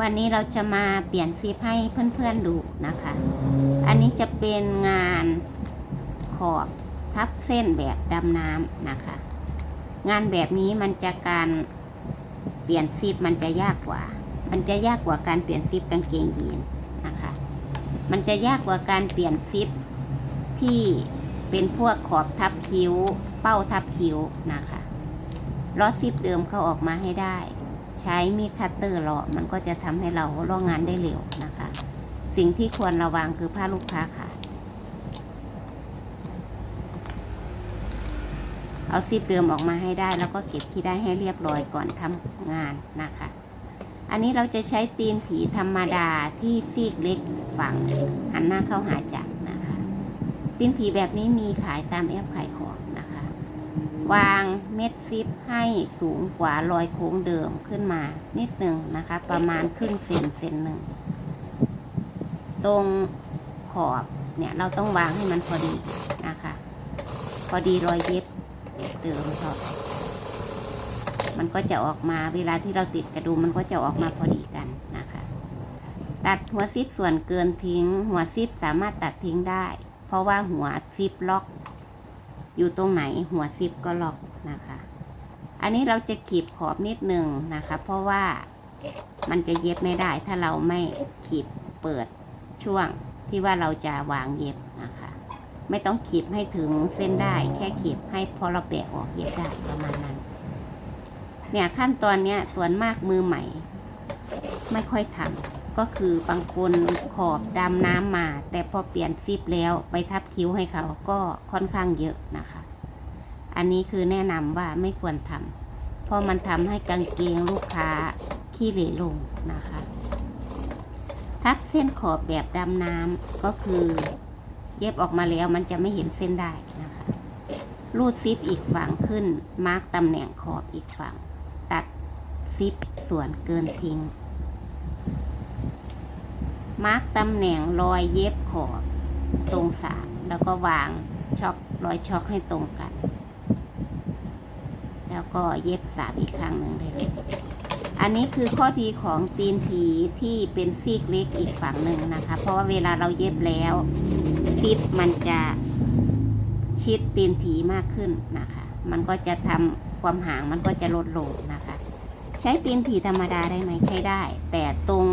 วันนี้เราจะมาเปลี่ยนซิปให้เพื่อนๆดูนะคะ อันนี้จะเป็นงานขอบทับเส้นแบบดำน้ำนะคะ งานแบบนี้มันจะการเปลี่ยนซิปมันจะยากกว่า มันจะยากกว่าการเปลี่ยนซิปกางเกงยีนนะคะ มันจะยากกว่าการเปลี่ยนซิปที่เป็นพวกขอบทับคิ้ว เป้าทับคิ้วนะคะล้อซิปเดิมเขาออกมาให้ได้ ใช้มีดคัตเตอร์เลาะมันก็จะทำให้เราลอกงานได้เร็วนะคะ สิ่งที่ควรระวังคือผ้าลูกค้าขาดเอาซิปเดิมออกมาให้ได้ แล้วก็เก็บที่ได้ให้เรียบร้อยก่อนทำงานนะคะ อันนี้เราจะใช้ตีนผีธรรมดาที่ซีกเล็กฝังหันหน้าเข้าหาจักรนะคะ ตีนผีแบบนี้มีขายตามแอปขายของ วางเม็ดซิปให้สูงกว่ารอยโค้งเดิมขึ้นมานิดหนึ่งนะคะ ประมาณครึ่งเซนเซนหนึ่ง ตรงขอบเนี่ยเราต้องวางให้มันพอดีนะคะ พอดีรอยเย็บเดิมพอมันก็จะออกมาเวลาที่เราติดกระดุมมันก็จะออกมาพอดีกันนะคะ ตัดหัวซิปส่วนเกินทิ้ง หัวซิปสามารถตัดทิ้งได้ เพราะว่าหัวซิปล็อก อยู่ตรงไหนหัวซิปก็ล็อกนะคะ อันนี้เราจะขีบขอบนิดหนึ่งนะคะ เพราะว่ามันจะเย็บไม่ได้ถ้าเราไม่ขีบเปิดช่วงที่ว่าเราจะวางเย็บนะคะ ไม่ต้องขีบให้ถึงเส้นได้ แค่ขีบให้พอเราแปะออกเย็บได้ประมาณนั้น เนี่ยขั้นตอนเนี้ยส่วนมากมือใหม่ ไม่ค่อยทำ ก็คือบางคนขอบดำน้ำมา แต่พอเปลี่ยนฟิปแล้วไปทับคิ้วให้เขาก็ค่อนข้างเยอะนะคะ อันนี้คือแนะนำว่าไม่ควรทำเพราะมันทำให้กางเกงลูกค้าขี้เหร่ลงนะคะ ทับเส้นขอบแบบดำน้ำก็คือ เย็บออกมาแล้วมันจะไม่เห็นเส้นได้นะคะ รูดซิปอีกฝั่งขึ้น มาร์กตำแหน่งขอบอีกฝั่ง ตัดซิปส่วนเกินทิ้ง มาร์กตำแหน่งรอยเย็บขอบตรงสามแล้วก็วางช็อกรอยช็อกให้ตรงกัน แล้วก็เย็บสามอีกครั้งหนึ่งได้เลย อันนี้คือข้อดีของตีนผีที่เป็นซีกเล็กอีกฝั่งหนึ่งนะคะ เพราะว่าเวลาเราเย็บแล้วซิปมันจะชิดตีนผีมากขึ้นนะคะ มันก็จะทำความห่างมันก็จะลดลงนะคะ ใช้ตีนผีธรรมดาได้ไหมใช้ได้ แต่ตรง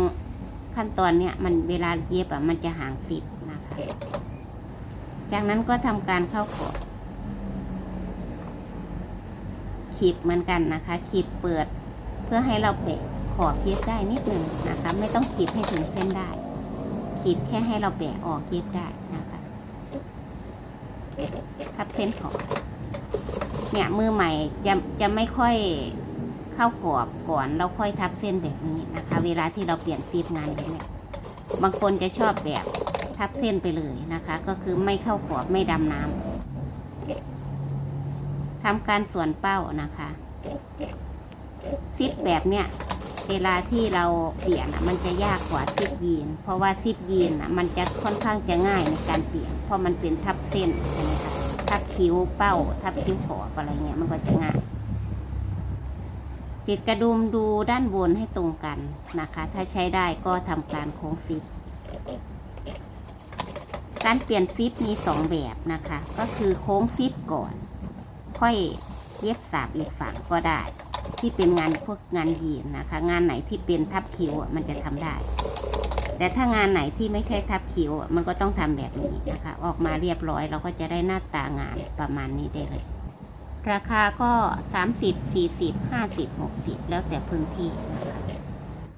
ขั้นตอนเนี้ยมันเวลาเย็บอะมันจะห่างสิบนะคะจากนั้นก็ทำการเข้าขอบขีบเหมือนกันนะคะ ขีบเปิดเพื่อให้เราเปะขอบเย็บได้นิดหนึ่งนะคะ ไม่ต้องขีดให้ถึงเส้นได้ ขีดแค่ให้เราแบะออกเย็บได้นะคะ ทับเส้นขอบเนี่ยมือใหม่จะจะไม่ค่อย เข้าขอบก่อนเราค่อยทับเส้นแบบนี้นะคะ เวลาที่เราเปลี่ยนตีบงานแบบเนี้ยบางคนจะชอบแบบทับเส้นไปเลยนะคะ ก็คือไม่เข้าขอบไม่ดำน้ำทำการส่วนเป้านะคะซิปแบบเนี้ยเวลาที่เราเปลี่ยนอะมันจะยากกว่าซิปยีน เพราะว่าซิปยีนอะมันจะค่อนข้างจะง่ายในการเปลี่ยน เพราะมันเป็นทับเส้นใช่ไหมคะทับคิ้วเป้า ทับคิ้วขอบอะไรเงี้ยมันก็จะง่าย ติดกระดุมดูด้านบนให้ตรงกันนะคะ ถ้าใช้ได้ก็ทำการโค้งซิป การเปลี่ยนซิปมีสองแบบนะคะ ก็คือโค้งซิปก่อน ค่อยเย็บสาบอีกฝั่งก็ได้ ที่เป็นงานพวกงานยีนนะคะ งานไหนที่เป็นทับคิ้วมันจะทำได้ แต่ถ้างานไหนที่ไม่ใช่ทับคิ้วมันก็ต้องทำแบบนี้นะคะ ออกมาเรียบร้อยเราก็จะได้หน้าตางานประมาณนี้ได้เลย ราคาก็ 30 40 50 60 แล้วแต่พื้นที่นะคะ